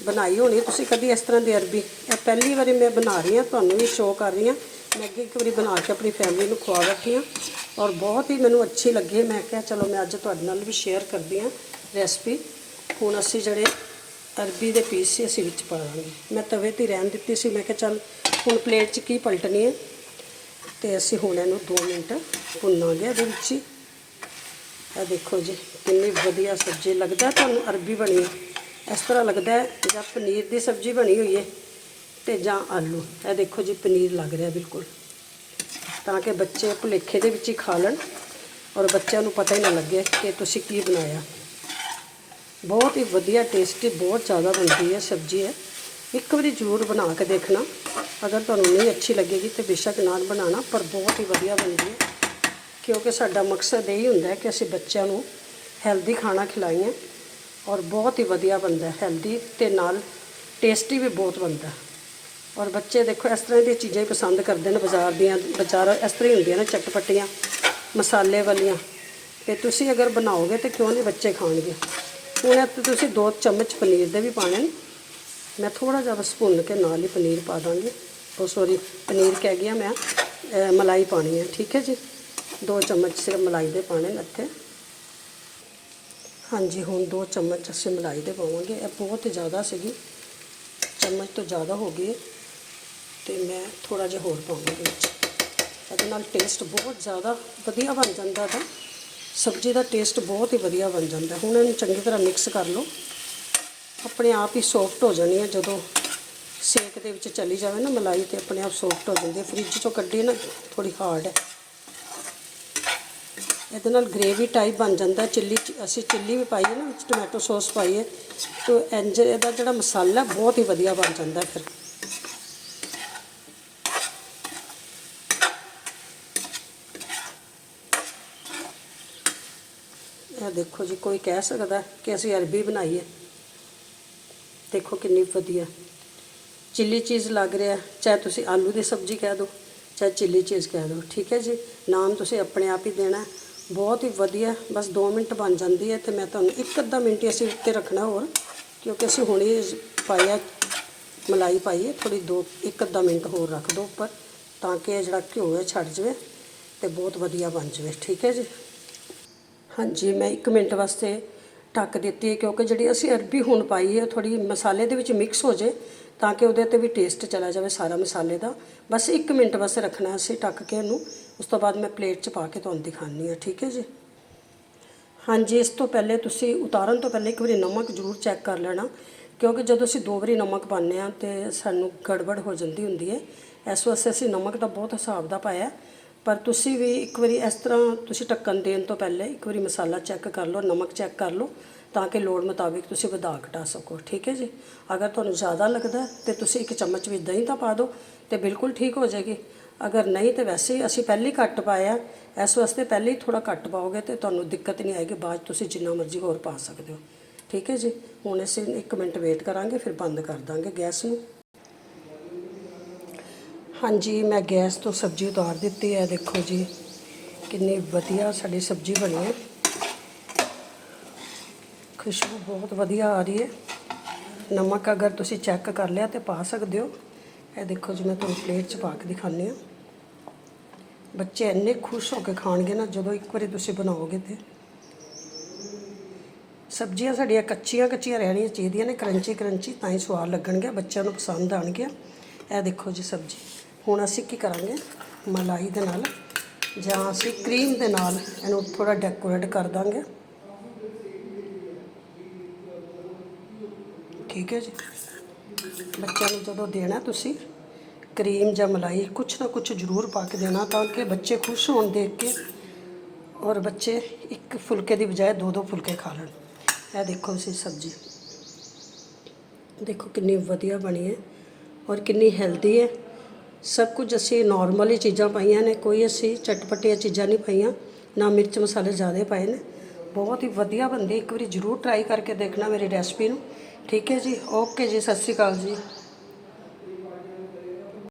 ਬਣਾਈ ਹੋਣੀ ਤੁਸੀਂ ਕਦੀ ਇਸ ਤਰ੍ਹਾਂ ਦੀ ਅਰਬੀ, ਇਹ ਪਹਿਲੀ ਵਾਰੀ ਮੈਂ ਬਣਾ ਰਹੀ ਹਾਂ, ਤੁਹਾਨੂੰ ਵੀ ਸ਼ੋਅ ਕਰ ਰਹੀ ਹਾਂ। ਮੈਂ ਅੱਗੇ ਇੱਕ ਵਾਰੀ ਬਣਾ ਕੇ ਆਪਣੀ ਫੈਮਿਲੀ ਨੂੰ ਖਵਾ ਬੈਠੀ ਹਾਂ। ਔਰ ਬਹੁਤ ਹੀ ਮੈਨੂੰ ਅੱਛੀ ਲੱਗੀ। ਮੈਂ ਕਿਹਾ, ਚਲੋ ਮੈਂ ਅੱਜ ਤੁਹਾਡੇ ਨਾਲ ਵੀ ਸ਼ੇਅਰ ਕਰਦੀ ਹਾਂ ਰੈਸਪੀ ਹੁਣ ਅਸੀਂ ਜਿਹੜੇ ਅਰਬੀ ਦੇ ਪੀਸ ਸੀ ਅਸੀਂ ਵਿੱਚ ਪਾ ਦਾਂਗੇ ਮੈਂ ਤਵੇ ਤੇ ਹੀ ਰਹਿਣ ਦਿੱਤੀ ਸੀ। ਮੈਂ ਕਿਹਾ ਚੱਲ ਹੁਣ ਪਲੇਟ 'ਚ ਕੀ ਪਲਟਣੀ ਹੈ? ਤੇ ਅਸੀਂ ਹੁਣ ਇਹਨੂੰ 2 ਮਿੰਟ ਭੁੰਨਾਂਗੇ ਇਹਦੇ ਵਿੱਚ ਹੀ। ਇਹ ਦੇਖੋ ਜੀ, ਕਿੰਨੀ ਵਧੀਆ ਸਬਜ਼ੀ ਲੱਗਦਾ ਤੁਹਾਨੂੰ ਅਰਬੀ ਬਣੀ ਇਸ ਤਰ੍ਹਾਂ ਲੱਗਦਾ ਹੈ ਜਾਂ ਪਨੀਰ ਦੀ ਸਬਜ਼ੀ ਬਣੀ ਹੋਈ ਹੈ ਤੇ ਜਾਂ ਆਲੂ। ਇਹ ਦੇਖੋ ਜੀ, ਪਨੀਰ ਲੱਗ ਰਿਹਾ ਬਿਲਕੁਲ। ਤਾਂ ਕਿ ਬੱਚੇ ਭੁਲੇਖੇ ਦੇ ਵਿੱਚ ਹੀ ਖਾ ਲੈਣ। ਔਰ ਬੱਚਿਆਂ ਨੂੰ ਪਤਾ ਹੀ ਨਾ ਲੱਗੇ ਕਿ ਤੁਸੀਂ ਕੀ ਬਣਾਇਆ। ਬਹੁਤ ਹੀ ਵਧੀਆ ਟੇਸਟੀ ਬਹੁਤ ਜ਼ਿਆਦਾ ਬਣਦੀ ਹੈ ਸਬਜ਼ੀ ਹੈ ਇੱਕ ਵਾਰੀ ਜ਼ਰੂਰ ਬਣਾ ਕੇ ਦੇਖਣਾ। ਅਗਰ ਤੁਹਾਨੂੰ ਨਹੀਂ ਅੱਛੀ ਲੱਗੇਗੀ ਤੇ ਬੇਸ਼ੱਕ ਨਾਲ ਬਣਾਉਣਾ, ਪਰ ਬਹੁਤ ਹੀ ਵਧੀਆ ਬਣਦੀ ਹੈ। ਕਿਉਂਕਿ ਸਾਡਾ ਮਕਸਦ ਇਹੀ ਹੁੰਦਾ ਹੈ ਕਿ ਅਸੀਂ ਬੱਚਿਆਂ ਨੂੰ ਹੈਲਦੀ ਖਾਣਾ ਖਿਲਾਈਏ ਔਰ ਬਹੁਤ ਹੀ ਵਧੀਆ ਬਣਦਾ ਹੈਲਦੀ ਤੇ ਨਾਲ ਟੇਸਟੀ ਵੀ ਬਹੁਤ ਬਣਦਾ ਔਰ ਬੱਚੇ ਦੇਖੋ, ਇਸ ਤਰ੍ਹਾਂ ਦੀਆਂ ਚੀਜ਼ਾਂ ਹੀ ਪਸੰਦ ਕਰਦੇ ਨੇ ਬਾਜ਼ਾਰ ਦੀਆਂ। ਬਾਜ਼ਾਰ ਇਸ ਤਰ੍ਹਾਂ ਹੀ ਹੁੰਦੀਆਂ ਨੇ ਚਟਪਟੀਆਂ, ਮਸਾਲੇ ਵਾਲੀਆਂ। ਤੇ ਤੁਸੀਂ ਅਗਰ ਬਣਾਓਗੇ ਤੇ ਕਿਉਂ ਨਹੀਂ ਬੱਚੇ ਖਾਣਗੇ? ਹੁਣ ਇੱਥੇ ਤੁਸੀਂ ਦੋ ਚਮਚ ਪਨੀਰ ਦੇ ਵੀ ਪਾਣੇ ਨੇ। ਮੈਂ ਥੋੜਾ ਜਿਹਾ ਬਸ ਭੁੰਨ ਕੇ ਨਾਲ ਹੀ ਪਨੀਰ ਪਾ ਦਾਂਗੀ। ਉਹ ਸੋਰੀ ਪਨੀਰ ਕਹਿ ਗਿਆ ਮੈਂ। ਮਲਾਈ ਪਾਣੀ ਹੈ ਠੀਕ ਹੈ ਜੀ? ਦੋ ਚਮਚ ਸਿਰਫ ਮਲਾਈ ਦੇ ਪਾਣੇ ਨੇ ਇੱਥੇ। ਹਾਂਜੀ, ਹੁਣ ਦੋ ਚਮਚ ਅਸੀਂ ਮਲਾਈ ਦੇ ਪਾਵਾਂਗੇ। ਇਹ ਬਹੁਤ ਹੀ ਜ਼ਿਆਦਾ ਸੀਗੀ। ਚਮਚ ਤੋਂ ਜ਼ਿਆਦਾ ਹੋ ਗਈ ਹੈ। ਤੇ ਮੈਂ ਥੋੜਾ ਜਿਹਾ ਹੋਰ ਪਾਵਾਂਗੀ ਇਹਦੇ ਨਾਲ ਟੇਸਟ ਬਹੁਤ ਜ਼ਿਆਦਾ ਵਧੀਆ ਬਣ ਜਾਂਦਾ ਹੈ ਸਬਜ਼ੀ ਦਾ ਟੇਸਟ ਬਹੁਤ ਹੀ ਵਧੀਆ ਬਣ ਜਾਂਦਾ ਹੁਣ ਇਹਨੂੰ ਚੰਗੀ ਤਰ੍ਹਾਂ ਮਿਕਸ ਕਰ ਲਓ। ਆਪਣੇ ਆਪ ਹੀ ਸੌਫਟ ਹੋ ਜਾਣੀ ਹੈ। ਜਦੋਂ ਸੇਕ ਦੇ ਵਿੱਚ ਚਲੀ ਜਾਵੇ ਨਾ ਮਲਾਈ ਤੇ ਆਪਣੇ ਆਪ ਸੌਫਟ ਹੋ ਜਾਂਦੀ ਹੈ। ਫ੍ਰਿਜ ਚੋਂ ਕੱਢੀ ਨਾ ਥੋੜੀ ਹਾਰਡ ਹੈ। ਇਹਦੇ ਨਾਲ ਗ੍ਰੇਵੀ ਟਾਈਪ ਬਣ ਜਾਂਦਾ ਚਿੱਲੀ ਅਸੀਂ ਚਿੱਲੀ ਵੀ ਪਾਈਏ ਨਾ ਵਿੱਚ ਟੋਮੈਟੋ ਸੌਸ ਪਾਈਏ ਹੈ ਤੇ ਇੰਜ ਇਹਦਾ ਜਿਹੜਾ ਮਸਾਲਾ ਬਹੁਤ ਹੀ ਵਧੀਆ ਬਣ ਜਾਂਦਾ ਫਿਰ। ਇਹ ਦੇਖੋ ਜੀ, ਕੋਈ ਕਹਿ ਸਕਦਾ ਕਿ ਅਸੀਂ ਅਰਬੀ ਬਣਾਈ ਹੈ। ਦੇਖੋ ਕਿੰਨੀ ਵਧੀਆ। ਚਿੱਲੀ ਚੀਜ਼ ਲੱਗ ਰਿਹਾ। ਚਾਹੇ ਤੁਸੀਂ ਆਲੂ ਦੀ ਸਬਜ਼ੀ ਕਹਿ ਦਿਓ, ਚਾਹੇ ਚਿੱਲੀ ਚੀਜ਼ ਕਹਿ ਦਿਓ। ਠੀਕ ਹੈ ਜੀ? ਨਾਮ ਤੁਸੀਂ ਆਪਣੇ ਆਪ ਹੀ ਦੇਣਾ। ਬਹੁਤ ਹੀ ਵਧੀਆ। ਬਸ 2 ਮਿੰਟ ਬਣ ਜਾਂਦੀ ਹੈ ਤੇ ਮੈਂ ਤੁਹਾਨੂੰ ਇੱਕ ਅੱਧਾ ਮਿੰਟ ਹੀ ਅਸੀਂ ਉੱਤੇ ਰੱਖਣਾ ਹੋਰ, ਕਿਉਂਕਿ ਅਸੀਂ ਹੁਣੇ ਪਾਇਆ ਮਲਾਈ ਪਾਈ ਹੈ। ਥੋੜੀ ਦੋ, ਇੱਕ ਅੱਧਾ ਮਿੰਟ ਹੋਰ ਰੱਖ ਦਿਓ ਉੱਪਰ, ਤਾਂ ਕਿ ਇਹ ਜਿਹੜਾ ਘਿਓ ਹੈ, ਛੱਡ ਜਾਵੇ ਤੇ ਬਹੁਤ ਵਧੀਆ ਬਣ ਜਾਵੇ। ਠੀਕ ਹੈ ਜੀ? ਹਾਂਜੀ, ਮੈਂ 1 ਮਿੰਟ ਵਾਸਤੇ ਢੱਕ ਦਿੱਤੀ ਹੈ ਕਿਉਂਕਿ ਜਿਹੜੀ ਅਸੀਂ ਅਰਬੀ ਹੁਣ ਪਾਈ ਹੈ ਥੋੜੀ ਮਸਾਲੇ ਦੇ ਵਿੱਚ ਮਿਕਸ ਹੋ ਜੇ ਤਾਂ ਕਿ ਉਹਦੇ ਤੇ ਵੀ ਟੇਸਟ ਚਲਾ ਜਾਵੇ ਸਾਰਾ ਮਸਾਲੇ ਦਾ। ਬਸ 1 ਮਿੰਟ ਵਾਸਤੇ ਰੱਖਣਾ ਅਸੀਂ ਢੱਕ ਕੇ ਇਹਨੂੰ। ਉਸ ਤੋਂ ਬਾਅਦ ਮੈਂ ਪਲੇਟ 'ਚ ਪਾ ਕੇ ਤੁਹਾਨੂੰ ਦਿਖਾਣੀ ਹੈ, ਠੀਕ ਹੈ ਜੀ? ਹਾਂਜੀ, ਇਸ ਤੋਂ ਪਹਿਲੇ ਤੁਸੀਂ ਉਤਾਰਨ ਤੋਂ ਪਹਿਲੇ ਇੱਕ ਵਾਰੀ ਨਮਕ ਜ਼ਰੂਰ ਚੈੱਕ ਕਰ ਲੈਣਾ, ਕਿਉਂਕਿ ਜਦੋਂ ਅਸੀਂ ਦੋ ਵਾਰੀ ਨਮਕ ਪਾਉਂਦੇ ਹਾਂ ਤੇ ਸਾਨੂੰ ਗੜਬੜ ਹੋ ਜਾਂਦੀ ਹੁੰਦੀ ਹੈ। ਇਸ ਵਾਸਤੇ ਅਸੀਂ ਨਮਕ ਦਾ ਬਹੁਤ ਹਿਸਾਬ ਦਾ ਪਾਇਆ। ਪਰ ਤੁਸੀਂ ਵੀ ਇੱਕ ਵਾਰੀ ਇਸ ਤਰ੍ਹਾਂ ਤੁਸੀਂ ਢੱਕਣ ਦੇਣ ਤੋਂ ਪਹਿਲੇ ਇੱਕ ਵਾਰੀ ਮਸਾਲਾ ਚੈੱਕ ਕਰ ਲਓ, ਨਮਕ ਚੈੱਕ ਕਰ ਲਓ, ਤਾਂ ਕਿ ਲੋੜ ਮੁਤਾਬਿਕ ਤੁਸੀਂ ਵਧਾ ਘਟਾ ਸਕੋ, ਠੀਕ ਹੈ ਜੀ? ਅਗਰ ਤੁਹਾਨੂੰ ਜ਼ਿਆਦਾ ਲੱਗਦਾ ਤੇ ਤੁਸੀਂ ਇੱਕ ਚਮਚ ਵਿੱਚ ਦਹੀਂ ਦਾ ਪਾ ਦਿਓ ਤੇ ਬਿਲਕੁਲ ਠੀਕ ਹੋ ਜਾਏਗੀ। ਅਗਰ ਨਹੀਂ ਤੇ ਵੈਸੇ ਹੀ ਅਸੀਂ ਪਹਿਲੇ ਹੀ ਘੱਟ ਪਾਇਆ ਇਸ ਵਾਸਤੇ ਪਹਿਲੇ ਹੀ ਥੋੜਾ ਘੱਟ ਪਾਓਗੇ ਤੇ ਤੁਹਾਨੂੰ ਦਿੱਕਤ ਨਹੀਂ ਆਏਗੀ, ਬਾਅਦ 'ਚ ਤੁਸੀਂ ਜਿੰਨਾ ਮਰਜ਼ੀ ਹੋਰ ਪਾ ਸਕਦੇ ਹੋ। ਠੀਕ ਹੈ ਜੀ? ਹੁਣ ਅਸੀਂ 1 ਮਿੰਟ ਵੇਟ ਕਰਾਂਗੇ, ਫਿਰ ਬੰਦ ਕਰ ਦਾਂਗੇ ਗੈਸ ਨੂੰ। ਹਾਂਜੀ, ਮੈਂ ਗੈਸ ਤੋਂ ਸਬਜ਼ੀ ਉਤਾਰ ਦਿੱਤੀ ਹੈ, ਦੇਖੋ ਜੀ। ਕਿੰਨੀ ਵਧੀਆ ਸਾਡੀ ਸਬਜ਼ੀ ਬਣੀ ਹੈ। ਖੁਸ਼ਬੂ ਬਹੁਤ ਵਧੀਆ ਆ ਰਹੀ ਹੈ। ਨਮਕ ਅਗਰ ਤੁਸੀਂ ਚੈੱਕ ਕਰ ਲਿਆ ਤੇ ਪਾ ਸਕਦੇ ਹੋ। ਇਹ ਦੇਖੋ ਜੀ, ਮੈਂ ਤੁਹਾਨੂੰ ਪਲੇਟ 'ਚ ਪਾ ਕੇ ਦਿਖਾਉਂਦੀ ਹਾਂ। ਬੱਚੇ ਇੰਨੇ ਖੁਸ਼ ਹੋ ਕੇ ਖਾਣਗੇ ਨਾ, ਜਦੋਂ ਇੱਕ ਵਾਰੀ ਤੁਸੀਂ ਬਣਾਓਗੇ ਤੇ। ਸਬਜ਼ੀਆਂ ਸਾਡੀਆਂ ਕੱਚੀਆਂ ਕੱਚੀਆਂ ਰਹਿਣੀਆਂ ਚਾਹੀਦੀਆਂ ਨੇ, ਕਰੰਚੀ ਕਰੰਚੀ ਤਾਂ ਹੀ ਸਵਾਦ ਲੱਗਣਗੇ ਬੱਚਿਆਂ ਨੂੰ ਪਸੰਦ ਆਣਗੇ ਇਹ ਦੇਖੋ ਜੀ ਸਬਜ਼ੀ। ਹੁਣ ਅਸੀਂ ਕੀ ਕਰਾਂਗੇ? ਮਲਾਈ ਦੇ ਨਾਲ ਜਾਂ ਅਸੀਂ ਕਰੀਮ ਦੇ ਨਾਲ ਇਹਨੂੰ ਥੋੜਾ ਡੈਕੋਰੇਟ ਕਰ ਦਾਂਗੇ। ਠੀਕ ਹੈ ਜੀ? ਬੱਚਿਆਂ ਨੂੰ ਜਦੋਂ ਦੇਣਾ ਤੁਸੀਂ, ਕਰੀਮ ਜਾਂ ਮਲਾਈ ਕੁਛ ਨਾ ਕੁਛ ਜ਼ਰੂਰ ਪਾ ਕੇ ਦੇਣਾ ਤਾਂ ਕਿ ਬੱਚੇ ਖੁਸ਼ ਹੋਣ ਦੇਖ ਕੇ ਔਰ ਬੱਚੇ ਇੱਕ ਫੁਲਕੇ ਦੀ ਬਜਾਏ ਦੋ ਦੋ ਫੁਲਕੇ ਖਾ ਲੈਣ। ਇਹ ਦੇਖੋ ਤੁਸੀਂ ਸਬਜ਼ੀ। ਦੇਖੋ ਕਿੰਨੀ ਵਧੀਆ ਬਣੀ ਹੈ ਔਰ ਕਿੰਨੀ ਹੈਲਦੀ ਹੈ। ਸਭ ਕੁਝ ਅਸੀਂ ਨਾਰਮਲ ਹੀ ਚੀਜ਼ਾਂ ਪਾਈਆਂ ਨੇ, ਕੋਈ ਅਸੀਂ ਚਟਪਟੀਆਂ ਚੀਜ਼ਾਂ ਨਹੀਂ ਪਾਈਆਂ, ਨਾ ਮਿਰਚ ਮਸਾਲੇ ਜ਼ਿਆਦਾ ਪਾਏ ਨੇ। ਬਹੁਤ ਹੀ ਵਧੀਆ ਬਣਦੀ, ਇੱਕ ਵਾਰੀ ਜ਼ਰੂਰ ਟਰਾਈ ਕਰਕੇ ਦੇਖਣਾ ਮੇਰੀ ਰੈਸਪੀ ਨੂੰ। ਠੀਕ ਹੈ ਜੀ ਓਕੇ ਜੀ, ਸਤਿ ਸ਼੍ਰੀ ਅਕਾਲ ਜੀ।